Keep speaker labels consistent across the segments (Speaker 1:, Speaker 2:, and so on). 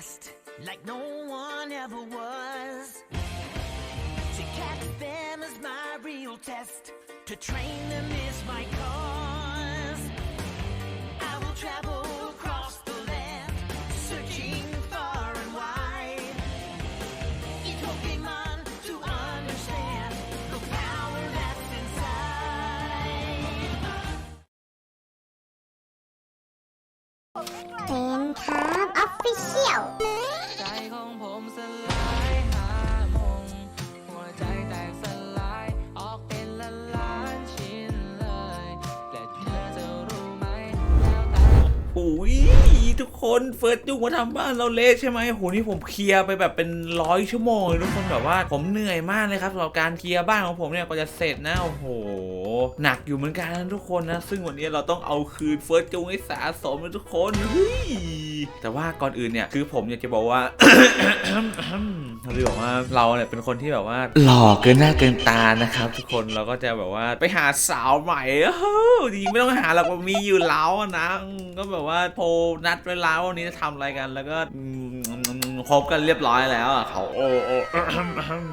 Speaker 1: best, like no one ever was. To catch them is my real test, to train them is
Speaker 2: โอ้ยทุกคนเฟิร์สยุ่งมาทำบ้านเราเละใช่ไหมโหนี่ผมเคลียร์ไปแบบเป็นร้อยชั่วโมงเลยทุกคนแบบว่าผมเหนื่อยมากเลยครับสำหรับการเคลียร์บ้านของผมเนี่ยก็จะเสร็จนะโอ้โหหนักอยู่เหมือนกันนะทุกคนนะ ซึ่งวันนี้เราต้องเอาคืนเฟิร์สจุงให้สะสมนะทุกคนเฮ้ย แต่ว่าก่อนอื่นเนี่ยคือผมอยากจะบอกว่าเราบอกว่าเราเนี่ยเป็นคนที่แบบว่า หล่อเกินหน้าเกินตานะครับ ทุกคนเราก็จะแบบว่าไปหาสาวใหม่จริงไม่ต้องหาหรอกมันมีอยู่แล้วนะ ก็แบบว่าโทรนัดเวลาว่าวันนี้จะทำอะไรกัน แล้วก็คบกันเรียบร้อยแล้วอะเขาโอ้โอ้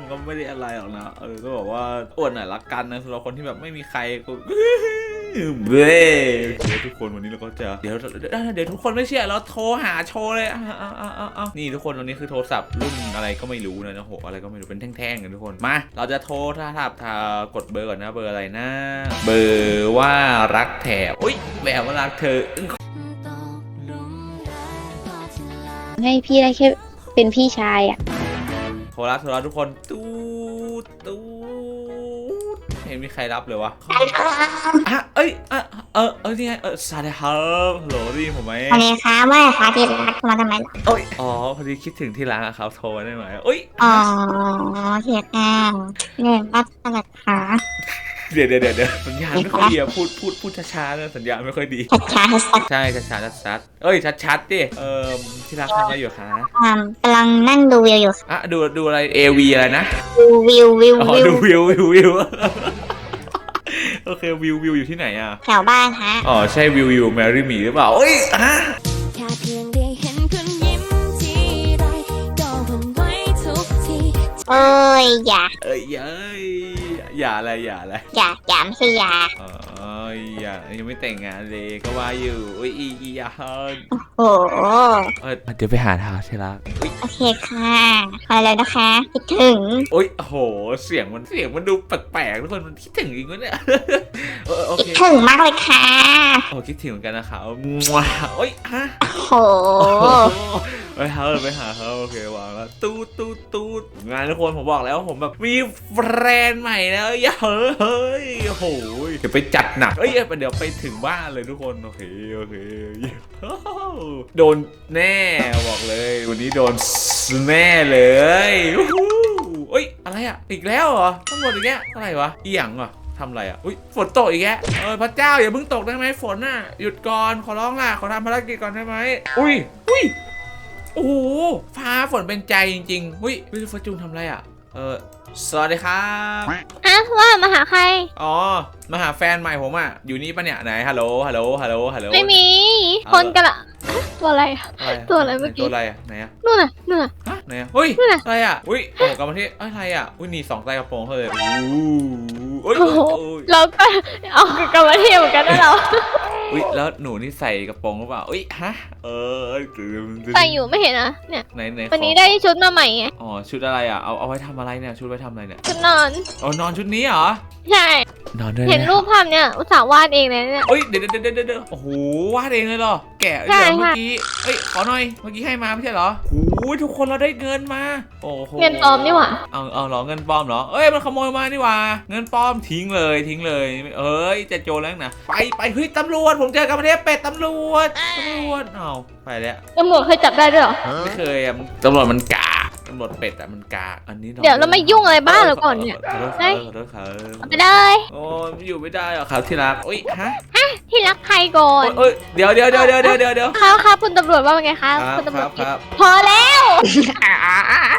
Speaker 2: ก็ไม่ได้อะไรหรอกนะเออก็บอกว่าอวดหน่อยละกันนะสำหรับคนที่แบบไม่มีใครก็ เบ้เดี๋ยวทุกคนวันนี้เราก็จะเดี๋ยวเดี๋ยวเดี๋ยวทุกคนไม่เชื่อเราโทรหาโชว์เลยอะอะอะอะอะนี่ทุกคนวันนี้คือโทรศัพท์รุ่นอะไรก็ไม่รู้นะนะโหอะไรก็ไม่รู้เป็นแท่งๆกันทุกคนมา เราจะโทรถ้าถ้าถ้ากดเบอร์ก่อนนะเบอร์อะไรนะ เบอร์ว่ารักแถบอุ้ยแบบว่ารักเธออึ้ง
Speaker 3: ให้พี่ได้แค่เป็นพี่ชายอะ
Speaker 2: โทรรับโทรรับทุกคนตูดตูดไม่เห็นมีใครรับเลยวะอะเอ้ยอะเออเออนี่ไงเออสวัสดีครับฮัลโหลได้ยินผมไหม
Speaker 4: วันนี้ครับว่าคะที่รักมาทำไมล่ะ
Speaker 2: โอ้ยอ๋อพอดีคิดถึงที่ร้านอะครับโทรมาได้ไหมโอ้ย
Speaker 4: อ๋อเทียค่ะเนี่ยรับสลัดขา
Speaker 2: เดี๋ยวเดี๋ยวเดี๋ยวเดี๋ยวสัญญาณไม่ค่อยดีอะพูดพูดพูดช้าๆนะสัญญาณไม่ค่อยดี
Speaker 4: ชัดช้าให้สัก
Speaker 2: ใช่ช้าๆชัดๆเอ้ยชัดๆดิเออที่รักทำอะไรอยู่คะ
Speaker 4: ความกำลังนั่งดูวิวอยู่
Speaker 2: อะดูดูอะไร AV อะไรนะ
Speaker 4: ดูวิววิว
Speaker 2: อ๋อ
Speaker 4: วิว
Speaker 2: ดูวิววิววิว โอเควิววิวอยู่ที่ไหนอะ
Speaker 4: แถวบ้านฮะ
Speaker 2: อ๋อ ใช่วิววิวแมรี่มีหรือเปล่าเอ้ยฮะ
Speaker 5: แค่เพียงได้เห็นคุณยิ้มทีไรก็หวั่นไหวทุกที
Speaker 4: เอ้ยอย่า
Speaker 2: เอ้ยเอ้ยอย่าอะไรอย่าอะไร
Speaker 4: อย่าอย่าไม่ใช่อย่า
Speaker 2: อ๋อ อย่ายังไม่แต่งงานเลยก็ว่าอยู่อุ้ยอีอีอย่า
Speaker 4: โอ้โห
Speaker 2: เออเดี๋ยวไปหาทางใช่ละ
Speaker 4: โอเคค่ะพอแล้วนะคะคิดถึง
Speaker 2: โอ้ยโอ้โห เสียงมันเสียงมันดูแปลกๆทุกคนมันคิดถึงจริงวะเนี่ยเออโอ
Speaker 4: คิด
Speaker 2: เค
Speaker 4: ถึงมากเลยค่ะ
Speaker 2: โอ้คิดถึงเหมือนกันนะครับว้าโอ้ยฮะ
Speaker 4: โอ้โห
Speaker 2: ไปหาเออไปหาเขาโอเควางแล้วตูดตูดตูดงานทุกคนผมบอกแล้วผมแบบมีแฟนใหม่แล้วอย่าเฮ้ยเฮ้ยโอ้โหเดี๋ยวไปจัดหนักเอ้ยเดี๋ยวไปถึงบ้านเลยทุกคนโอเคโอเคโดนแน่บอกเลย วันนี้โดนแน่เลยวู้ฮู้เอ้ยอะไรอะอีกแล้วเหรอทั้งหมดอีกแล้วอะไรวะอีหยังอะทำอะไรอะ อุ้ยฝนตกอีกแล้วเออพระเจ้าอย่าเพิ่งตกได้ไหมฝนน่ะ หยุดก่อน ขอร้องล่ะ ขอทำภารกิจก่อนได้ไหม อุ้ย อุ้ย โอ้โหฟ้าฝนเป็นใจจริงๆหุ้ยวิลฟอร์จูนทำอะไรอะ เออสวัสดีครับ
Speaker 3: อะว่ามาหาใคร
Speaker 2: อ๋อ มาหาแฟนใหม่ผมอะ อยู่นี่ปะเนี่ย ไหน ฮัลโหล ฮัลโหล ฮัลโหล ฮัลโหล
Speaker 3: ไม่มี
Speaker 2: เอา
Speaker 3: คนกันละตัวอะไรอะ
Speaker 2: อะไรอะ
Speaker 3: ตัวอะไรเมื่อกี้
Speaker 2: ตัวอะไรอะ ไหนอะ
Speaker 3: นู่นน่ะนู่นน่ะ
Speaker 2: ฮะไหนอะเฮ้ย
Speaker 3: นั่นน่ะ
Speaker 2: อะไรอะ อุ้ยโอ้โหกลับมาที่เอ้ยอะไรอะ อุ้ยนี่สองใต้กระโปรงเขาเลยโอ้โหโอ้ย
Speaker 3: โอ้โห
Speaker 2: โอ้ย
Speaker 3: เราก็เอากลับมาเที่ยวเหมือนกันนะเรา
Speaker 2: อุ้ยแล้วหนูนี่ใส่กระโปรงหรือเปล่าอุ้ยฮะเออ
Speaker 3: ใส่อยู่ไม่เห็นนะเนี่ย
Speaker 2: ไหนไหนขอ
Speaker 3: วันนี้ได้ชุดมาใหม่ไง
Speaker 2: อ๋อชุดอะไรอะเอาเอาไว้ทำอะไรเนี่ยชุดไว้ทำอะไรเนี่ย
Speaker 3: ชุดนอน
Speaker 2: อ๋อนอนชุดนี้เหรอ
Speaker 3: ใช่
Speaker 2: นอนด้วย
Speaker 3: เห็น
Speaker 2: ไหม
Speaker 3: รูปภาพเนี่ยอุตส่าห์วาดเองเลยเนี่ย
Speaker 2: เอ้ยเดี๋ยวเดี๋ยวเดี๋ยวเดี๋ยวเดี๋ยวโอ้โหวาดเองเลยเหรอแกะ
Speaker 3: ใช่
Speaker 2: เดี๋ยวเมื่อ
Speaker 3: ค่ะ
Speaker 2: กี้เอ้ยขอหน่อยเมื่อกี้ให้มาไม่ใช่เหรอโอ้ยทุกคนเราได้เงินมาโอ้โห
Speaker 3: เงินปลอมนี่หว่า
Speaker 2: เอาเอาเหรอเงินปลอมเหรอเอ้ยมันขโมยมานี่หว่า เงินปลอมทิ้งเลยทิ้งเลย เอ้ยจะโจรแล้วนะไปไปเฮ้ยตำรวจผมเจอกับประเทศเป็ดตำรวจตำรวจเอาไปแล้ว
Speaker 3: ตำรวจเคยจับได้ด้วยเหรอ
Speaker 2: ไม่เคยอะตำรวจมันกาก ตำรวจเป็ดอะมันกากอันนี้นอน
Speaker 3: เดี๋ยวเรามายุ่งอะไรบ้านเราก่อนเนี่ย
Speaker 2: ขอโทษ
Speaker 3: ได้
Speaker 2: ขอโทษครับ
Speaker 3: เอาไปเลย
Speaker 2: โอ้ยอยู่ไม่ได้หรอกครับที่รักโอ้ยฮะ
Speaker 3: ที่รักใครก่อน
Speaker 2: โอ้ยเอ้ยเดี๋ยวเดี๋ยวเดี๋ยวเดี๋ยวเดี๋ยวเดี๋ยวเดี๋ยว
Speaker 3: ครับครับคุณตำรวจว่าไงครับ
Speaker 2: ครับ
Speaker 3: คุณตำร
Speaker 2: ควรั
Speaker 3: จ
Speaker 2: บครับ
Speaker 3: พอแล้ว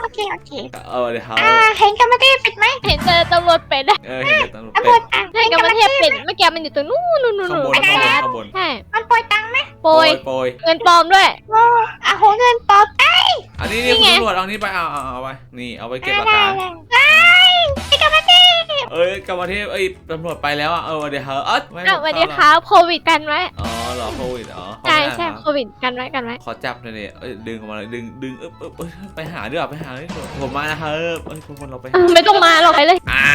Speaker 4: โอเคโอเค
Speaker 2: เออเดี๋ยวครับ
Speaker 4: อ่าเห็นกันมาได้ปิดไหม
Speaker 3: เห็นเจอตำรวจเป็ดอะ
Speaker 2: เออเห็นแต่ตำรวจ
Speaker 4: ตำร
Speaker 2: เป็
Speaker 4: ว
Speaker 2: ด
Speaker 4: จอะ
Speaker 3: ใช่กับประเทศเป็ดเมื่อกี้มันอยู่ตรงนู้นนู้นนู้น
Speaker 2: ข้างบน
Speaker 3: นู้น
Speaker 2: ข้างบนข้างบน
Speaker 3: ใช่
Speaker 4: มันปล่อยตังค์ไหม
Speaker 3: โปรย
Speaker 2: โปรย
Speaker 3: เงินปลอมด้วย
Speaker 4: อะโหเงินปอบ
Speaker 2: อันนี้
Speaker 3: นี่
Speaker 2: นี่
Speaker 3: ไง
Speaker 2: คุณตำรวจเอานี้ไปเอาเอาเอาไปนี่เอาไปเก็บหลัก
Speaker 4: ได้
Speaker 2: ฐาน
Speaker 4: เลยไอ้กรรมเทพ
Speaker 2: เอ้ยกรรมเทพเอ้ยตำรวจไปแล้วอะเออเดี๋ยวเฮ้ยเอ้ยไม่
Speaker 3: อะสวัสดีครับโควิดกันไว้
Speaker 2: อ๋อเหรอโควิดอ๋อเข้า
Speaker 3: ใช่
Speaker 2: ไม่ได้
Speaker 3: ใช่
Speaker 2: เหรอ
Speaker 3: โควิดกันไว้กันไว้
Speaker 2: ขอจับหน่อยดิเอ้ยดึงออกมาเลยดึงดึงเอ๊บเอ๊บเอ้ยไปหาดีกว่าไปหาดีกว่าผมมานะครับเอ้ยทุกคนเราไป
Speaker 3: เออไม่ต้องมาหรอกไปเลย
Speaker 2: อ้า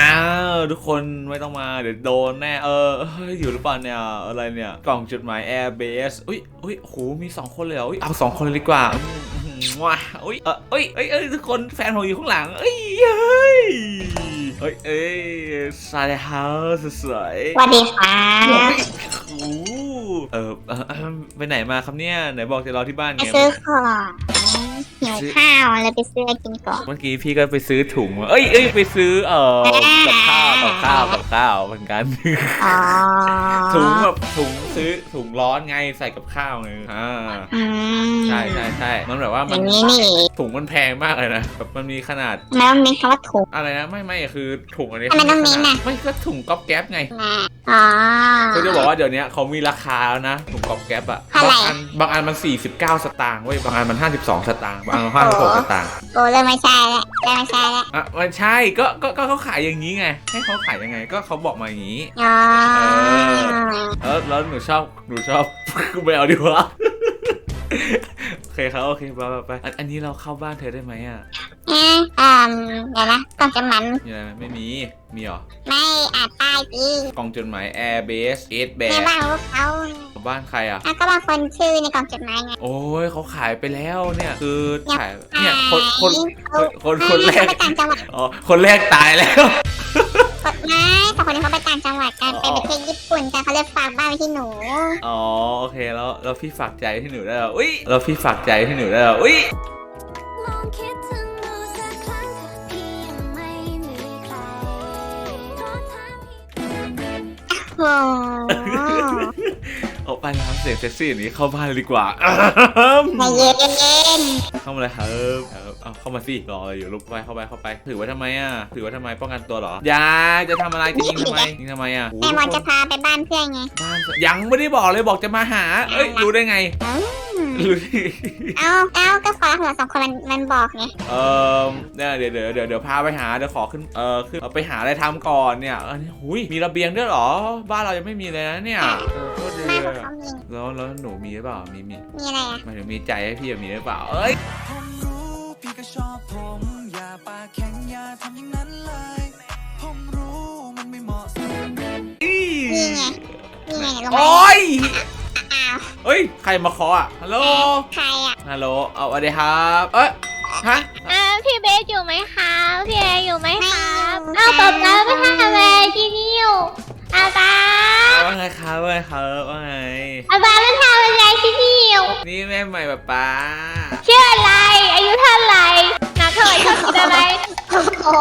Speaker 2: วทุกคนไม่ต้องมาเดี๋ยวโดนแน่เออเฮ้ยอยู่หรือเปล่าเนี่ยอะไรเนี่ยกล่องจดหมาย Airbase อุ้ยอุ้ยโหมีสองคนเลยเหรออุ้ยเอาสองคนเลยดีกว่าอืมอืม ว้าอุ้ยเออเอ้ยเอ้ยเอ้ยทุกคนแฟนผมอยู่ข้างหลังเอ้ยเฮ้ยเอ้ยเอ้ยสวัสดีครับสวยๆ
Speaker 4: สวัสดีค่ะ
Speaker 2: โอ้โหเออเออเออไปไหนมาครับเนี่ยไหนบอกจะรอที่บ้าน
Speaker 4: ไป
Speaker 2: ไง
Speaker 4: ซื้อของ หิวข้าวเลยไปซื้ออะไรกินก่อน
Speaker 2: เมื่อกี้พี่ก็ไปซื้อถุงมาเอ้ยเอ้ยไปซื้อเอ่อกับข้าวกับข้าวกับข้าวเหมือนกัน
Speaker 4: อ๋อ
Speaker 2: ถุงแบบถุงซื้อถุงร้อนไงใส่กับข้าวไงอ่า
Speaker 4: อืม
Speaker 2: ใช่ใช่ใช่มันแบบว่า
Speaker 4: อ
Speaker 2: มัน
Speaker 4: ย่างนี้นี่เอง
Speaker 2: ถุงมันแพงมากเลยนะแบบมันมีขนาด
Speaker 4: ทำไมต้องมีคำว่าถุง
Speaker 2: อะไรนะไม่ไม่คือถุงอันนี้
Speaker 4: ทำไมต้องมีน่ะ
Speaker 2: ไม่ก็ถุงก๊อบแก๊บไง
Speaker 4: นะอ๋อ
Speaker 2: เขาจะบอกว่าเดี๋ยวนี้เขามีราคาแล้วนะถุงก๊อบแก๊บอะ
Speaker 4: เท่าไหร่
Speaker 2: บางอันบางอันมัน 49 สตางค์เว้ยบางอันมัน 52 สตางค์บางอัน56สตางค์
Speaker 4: โอ้เริ่มไม่ใช่แล้วเริ่มไม่ใช่แล้ว
Speaker 2: อะมันใช่ก็ก็ก็เขาขายอย่างนี้ไง ให้เขาขายยังไงก็เขาบอกมาอย่างนี้
Speaker 4: อ๋อ
Speaker 2: เออแล้วหนูชอบหนูชอบ กูไปเอาดีกว่าโอเคครับโอเคไปไปไปอันอันนี้เราเข้าบ้านเธอได้ไหมอะ
Speaker 4: เอ๊ะอ่าเดี๋ยวนะกล่องจดหมาย
Speaker 2: มีอะไรไหมไม่มี มีเหรอ
Speaker 4: ไม่อ่านป้ายสิ
Speaker 2: กล่องจดหมาย Airbase 8
Speaker 4: ใน
Speaker 2: แบบ
Speaker 4: บ้านพวกเขา
Speaker 2: บ้านใครอะ
Speaker 4: อะก็บางคนชื่อในกล่องจดหมายไง
Speaker 2: โอ้ยเขาขายไปแล้วเนี่ย คือ
Speaker 4: ยัง
Speaker 2: ขายเนี่ยคนคน
Speaker 4: เขา
Speaker 2: คนคนแรก
Speaker 4: เขาไปต่างจังหวัด
Speaker 2: อ๋อ คนแรกตายแล้ว
Speaker 4: กดไม้แต่คนนี้เขาไปต่างจังหวัดกันไปประเทศญี่ปุ่นกันเขาเลยฝากบ้านไว้ที่หนู
Speaker 2: อ๋อโอเคแล้วแล้วพี่ฝากใจที่หนูได้แล้วอุ้ยแล้วพี่ฝากใจที่หนูได้แล้วอุ้ย
Speaker 5: ลองคิด ที่
Speaker 4: โอ้
Speaker 2: ออกไปแล้วเสียงเซ็กซี่อย่างนี้เข้าบ้านเลยดีกว่า
Speaker 4: ใจเย็นเย็น
Speaker 2: เข้ามาเลยครับครับ เอาเข้ามาสิรออะไรอยู่ลุกไปเข้าไปเข้าไป ถือไว้ทำไมอะถือไว้ทำไมป้องกันตัวเหรออย่าจะทำอะไรจะยิงทำไมยิงทำไมอะ
Speaker 4: แม่มอนจะพาไปบ้านเพื่อนไง
Speaker 2: บ้านยังไม่ได้บอกเลยบอกจะมาหา เอ้ยรู้ได้ไง
Speaker 4: อืม
Speaker 2: รู้ได้
Speaker 4: เอาเอาก็ขอหัวสองคนมันมันบอกไง
Speaker 2: เออเนี่ยเดี๋ยวเดี๋ยวเดี๋ยวเดี๋ยวพาไปหาเดี๋ยวขอขึ้นเออขึ้นเอาไปหาอะไรทำก่อนเนี่ยอันนี้หุยมีระเบียงด้วยเหรอ บ้านเรายังไม่มีเลยนะเนี่ยเออโคตรดี
Speaker 4: บ้านพวก
Speaker 2: อะ
Speaker 4: เขามี
Speaker 2: แล้วแล้วหนูมีหรือเปล่ามีมี
Speaker 4: มีอะไรอะ
Speaker 2: หมายถึงมีใจให้พี่แบบมีหรือเปล่าเอ้ย
Speaker 6: ผมรู้พี่ ก็ชอบผม อย่าปากแข็งอย่าทำอย่างนั้นเลย ผมรู้มันไม่เหมาะสม
Speaker 4: นี่ไง นี่ไงลงมา
Speaker 2: โอ้ย
Speaker 4: อ้าว
Speaker 2: เอ้ย ใครมาเคาะอะ ฮัลโหล
Speaker 4: ใครอะ
Speaker 2: ฮัลโหล เอาสวัสดีครับ เอ้ย ฮะ
Speaker 3: อ่าพี่เบสอยู่ไหมคะพี่เออยู่ไหมครับ
Speaker 4: ไม่อยู่
Speaker 3: อ้าวตบแล้วไม่ทำอะไรที่นี่อยู่อาตา
Speaker 2: ว่าไงครับว่าไงครับว่าไง
Speaker 3: อาตาไม่ทำอะไรที่นี่ อยู่
Speaker 2: นี่แม่ใหม่ป๊าป๊า
Speaker 3: ชื่ออะไร อายุเท่าไหร่หนักเท่าไหร่ชอบกินอะไร
Speaker 4: โอ้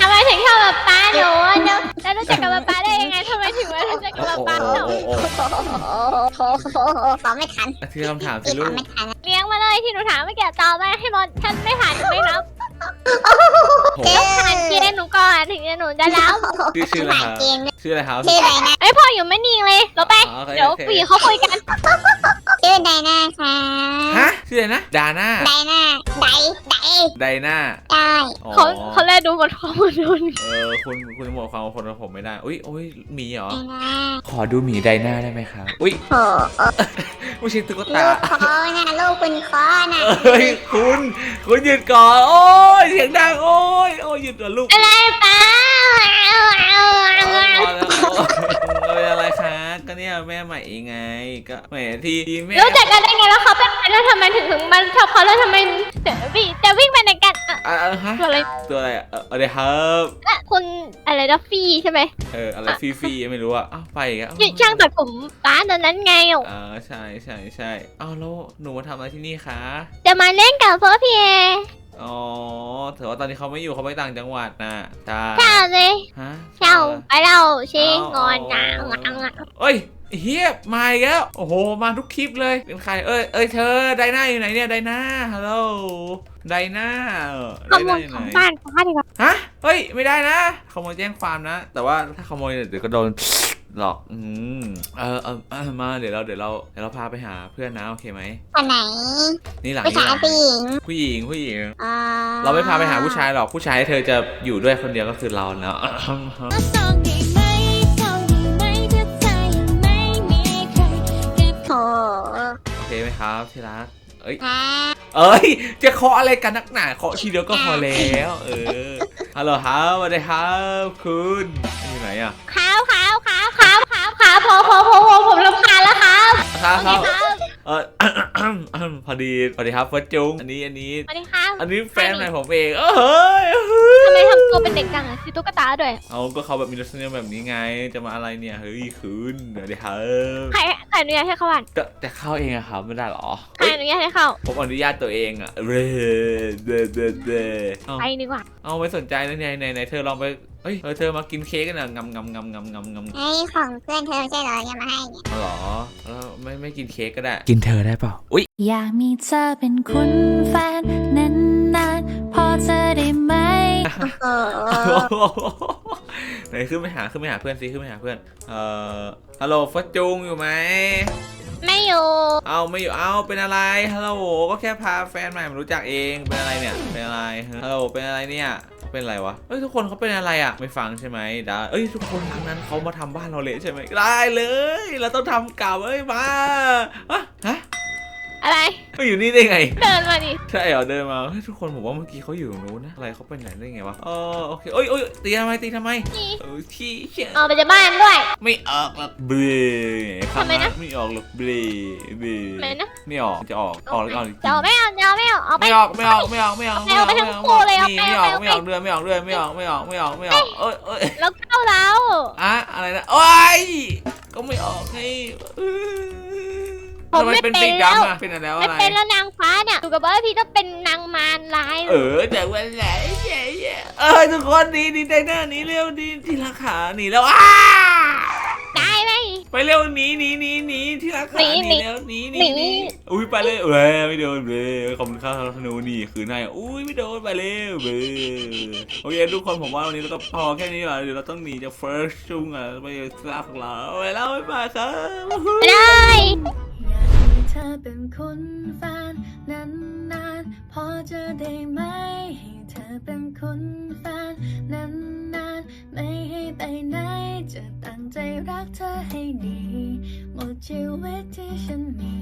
Speaker 3: ทำไมถึงชอบแบบป้าหนูแล้วแล้วรู้จักกับแบบป้าได้ยังไงทำไมถึงมารู้จักกับแบบ
Speaker 2: โอ้
Speaker 3: ป้า
Speaker 2: โห
Speaker 3: หนู
Speaker 2: โอ้โห
Speaker 4: โหตอบไม่ทัน
Speaker 2: ที่คำถามสิ
Speaker 4: พี่
Speaker 2: ลู
Speaker 4: ตอกบไม่ทัน
Speaker 3: เลี้ยงมาเลยที่หนูถามไม่เกี่ยวตอบมาให้หมดฉันไม่ผ่านหนูไม่รับ
Speaker 2: โห
Speaker 3: ต้องผ่านเกณฑ์หนูก่อนถึงจะหนูจะรับ
Speaker 2: ชื่อชื่ออะไร
Speaker 4: ผ่าน
Speaker 2: ครับ
Speaker 4: เกณฑ์ด้วย
Speaker 2: ชื่ออะไรครับ
Speaker 4: ชื่ออะไรนะ
Speaker 3: ไอยพ่ออยู่ไม่นิ่งเลยเราไป
Speaker 2: อ๋อโอเค
Speaker 3: เดี๋ยว
Speaker 2: โอเค
Speaker 3: ผู้หญิงเขาคุยกัน
Speaker 4: ชื่อไดนาค่ะ
Speaker 2: ฮะชื่ออะไรนะดาน่า
Speaker 4: ไดนาไดได
Speaker 2: ไดน่า
Speaker 4: ได้
Speaker 2: อ๋อ
Speaker 3: เขาเขาแลดูหมดข้อมูลดูน
Speaker 2: เออคุณคุณหมดความคนของผมไม่ได้อุ้ยอุ้ยหมีเหรอ
Speaker 4: ไดนา
Speaker 2: ขอดูหมีไดน่าได้ไหมครับ อุ้ย
Speaker 4: โห
Speaker 2: ไม่ใช่ตุ๊ก
Speaker 4: ลู
Speaker 2: ตา
Speaker 4: กคอนะลูกคุณคอนะ
Speaker 2: เอ้ยคุณคุณหยุดก่อนโอ้ยเสียงดังโอ้ยโอ้ยหยุดก่อนลูก
Speaker 3: อะไรป้า
Speaker 2: เอาพอแล้วเอาเป็นอะไรคะ ก็เนี่ยแม่ใหม่เองไง ก็แหมที่ที่แม่
Speaker 3: รู้จักกันได้ไงแล้วเขาเป็นใครแล้วทำไมถึงถึงมันชอบเขาแล้วทำไมจะวิ่งจะวิ่งไปไหนกันอะ
Speaker 2: อะอะฮะ
Speaker 3: ตัวอะไร
Speaker 2: ตัวอะไรอะเออเอาเดี๋ยวครับ
Speaker 3: อะคุณอะไรดัฟฟี่ใช่ไหม
Speaker 2: เอออะไรฟรีฟรีๆไม่รู้อะอ้าวไปอีกอะ
Speaker 3: อยู่ช่างตัดผมป้าตอนนั้นไงอะ
Speaker 2: อ่าใช่ใช่ใช่อ้าวแล้วหนูมาทำอะไรที่นี่คะ
Speaker 3: จะมาเล่นกับพ่อพี่เอ
Speaker 2: อ๋อถือว่าตอนนี้เขาไม่อยู่เขาไปต่างจังหวัดนะจ้า
Speaker 3: เช่าเลย
Speaker 2: ฮะ
Speaker 3: เช่าไปเราชิ
Speaker 2: เอา
Speaker 3: งอนงา
Speaker 2: เอา
Speaker 3: งางงา
Speaker 2: เอ้ยเฮียมาอีกแล้ว โอ้โห มาทุกคลิปเลย เป็นใคร เอ้ย เอ้ย เธอ ไดน่าอยู่ไหนเนี่ย ไดน่าฮัลโหล ไดน่าเออ
Speaker 3: ข
Speaker 2: ได
Speaker 3: โม
Speaker 2: น่ายอยู่
Speaker 3: ของ
Speaker 2: ไหน
Speaker 3: บ้านป้าดีกว่า
Speaker 2: ฮะ เฮ้ย ไม่ได้นะ ขโมยแจ้งความนะ แต่ว่าถ้าขโมยเนี่ยเดี๋ยวก็โดน หรอก อืมเออเออเออมาเดี๋ยวเราเดี๋ยวเราเดี๋ยวเราพาไปหาเพื่อนนะโอเคไหม
Speaker 4: คนไหน
Speaker 2: นี่หลัง
Speaker 4: ผู้
Speaker 2: นี่
Speaker 4: ชาย
Speaker 2: หลัง
Speaker 4: ผู้หญิง
Speaker 2: ผู้หญิงผู้หญิง
Speaker 4: อ่า
Speaker 2: เราไม่พาไปหาผู้ชายหรอกผู้ชายเธอจะอยู่ด้วยคนเดียวก็คือเราแล้ว
Speaker 5: สองได้ไหมเท่าได้ไหมถ้าใจยังไม่มีใครเก็บ
Speaker 4: โถ
Speaker 2: โอเคไหมครับที่รักเอ้ย
Speaker 4: แพ้
Speaker 2: เอ้ย จะเคาะอะไรกันนักหนาเคาะทีเดียวก็พอแล้วเออฮัลโหลครับสวัสดีครับคุณอยู่ไหนอะ
Speaker 3: ขาวขาวขาวขาวขาวขาว พอพอพอพอผมรำคาญแล้วครับ
Speaker 2: ครับ
Speaker 3: โอ
Speaker 2: ค
Speaker 3: เครับครับ
Speaker 2: เออ พอดีสวัสดีครับเฟิร์สจุงอันนี้อันนี้
Speaker 3: สวัสดีครับ
Speaker 2: อันนี้แฟนใหม่ผมเองเอ้ยเฮ้ย
Speaker 3: ทำไมทำตัวเป็นเด็กจังอะซื้อตุ๊กตาด้วย
Speaker 2: เอาก็เขาแบบมีลักษณะแบบนี้ไงจะมาอะไรเนี่ยเฮ้ยคุณสวัสดีครับ
Speaker 3: ใครใครอนุญาตให้เข้าบ้าน
Speaker 2: ก็แต่เข้าเองอะครับไม่ได้เหรอ
Speaker 3: ใคร
Speaker 2: เฮ้ย
Speaker 3: อนุญาตให้เข้า
Speaker 2: ผมอนุญาตตัวเองอะเรเดเดเดเอา
Speaker 3: ไปดีกว่า
Speaker 2: เอาไม่สนใจแล้วเนี่ยไหนไหนเธอลองไปเอ้ยเออเธอมากินเค้กกันนะงำงำงำงำงำงำ
Speaker 4: ไอ้ของเพื่อนเธอไม่ใช่เหรอยังมาให้เนี่ย
Speaker 2: เอาเหรอแล้วไม่ไม่กินเค้กก็ได้ กินเธอได้เปล่าอุ้ย
Speaker 5: อยากมีเธอเป็นคุณแฟนนานๆพอเธอได้ไหม
Speaker 4: โอ้โห
Speaker 2: ไหนขึ้นไปหาขึ้นไปหาเพื่อนสิขึ้นไปหาเพื่อนเอ่อฮัลโหลฟัดจุงอยู่ไหม
Speaker 3: ไม่ อยู่
Speaker 2: เอาไม่อยู่เอาเป็นอะไรฮัลโหลก็แค่พาแฟนใหม่มารู้จักเองเป็นอะไรเนี่ยเป็นอะไรฮัลโหลเป็นอะไรเนี่ยเป็นอะไรวะ เอ้ยทุกคนเขาเป็นอะไรอะ ไม่ฟังใช่ไหมได้เอ้ยทุกคนครั้งนั้นเขามาทำบ้านเราเละใช่ไหมได้เลย เราต้องทำกลับเอ้ยมาอะฮะ
Speaker 3: อะไร
Speaker 2: ไม่อยู่นี่ได้ไง
Speaker 3: เดินมาดิ
Speaker 2: ใช่เหรอเดินมาเฮ้ยทุกคนผมว่าเมื่อกี้เขาอยู่ตรงนู้นนะอะไรเขาไปไหนได้ไงวะเออโอเคเอ้ยเอ้ยตีทำไมตีทำไม
Speaker 3: นี่
Speaker 2: เออที่เชี่ย
Speaker 3: เอาไปจากบ้านด้วย
Speaker 2: ไม่ออกหรอกเบล
Speaker 3: ทำไมนะ
Speaker 2: ไม่ออกหรอกเบลเบล
Speaker 3: ทำไมนะ
Speaker 2: ไม่ออกจะออกออกแล้วก็ออก
Speaker 3: จะเอาไม่เอาจะเอาไม่เอาเอาไป
Speaker 2: ไม่ออกไม่ออกไม่ออกไม่ออก
Speaker 3: เอาไปทั้งคู่เลยเอาไป
Speaker 2: ไม่ออก
Speaker 3: เอาไป
Speaker 2: ไม่ออกเดือนไม่ออกเดือนไม่ออกไม่ออกไม่ออกไม่ออกเอ้ยเอ้ย
Speaker 3: แล้วเข้าเรา
Speaker 2: อะอะไรนะโอ้ยก็ไม่ออกไงเออ
Speaker 3: ผม
Speaker 2: ทำไม
Speaker 3: ไม่
Speaker 2: เป็น
Speaker 3: เป็
Speaker 2: ปี
Speaker 3: น
Speaker 2: ก
Speaker 3: แล้ว
Speaker 2: ดำอะเป็นอะไร
Speaker 3: ไม่
Speaker 2: อะไร
Speaker 3: เป็นแล้วนางฟ้าเนี่ยอยู่กับว่าพี่ต้องเป็นนางมารร้าย
Speaker 2: เออแต่วันไหนแย่แย่เออทุกคนดีดีใจหน้าหนีเร็วดีที่รักขาหนีแล้วอ้า
Speaker 3: ได้ไหม
Speaker 2: ไปเร็วหนีหนีหนีหนีที่รักขา
Speaker 3: หนี
Speaker 2: ห
Speaker 3: หนี
Speaker 2: นีแล้วหนีหนี
Speaker 3: หนี
Speaker 2: หนีอุ้ยไปเลยเว้ยไม่โดนเว้ยขอบคุณข้าวธนูนี่คืนให้อุ้ยไม่โดนไปเร็วเว้ยโอเคทุกคนผมว่าวันนี้เราก็พอแค่นี้แหละเดี๋ยวเราต้องหนีจาก first จุงอะไปสลาของเราไปแล้วบ๊ายบายครับ
Speaker 3: ไม่ได้
Speaker 5: อยากมี เธอเป็นคนแฟนนานๆพอจะได้ไหม ให้เธอเป็นคนแฟนนานๆไม่ให้ไปไหน จะตั้งใจรักเธอให้ดี หมดชีวิตที่ฉันมี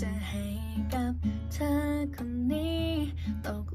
Speaker 5: จะให้กับเธอคนนี้ตก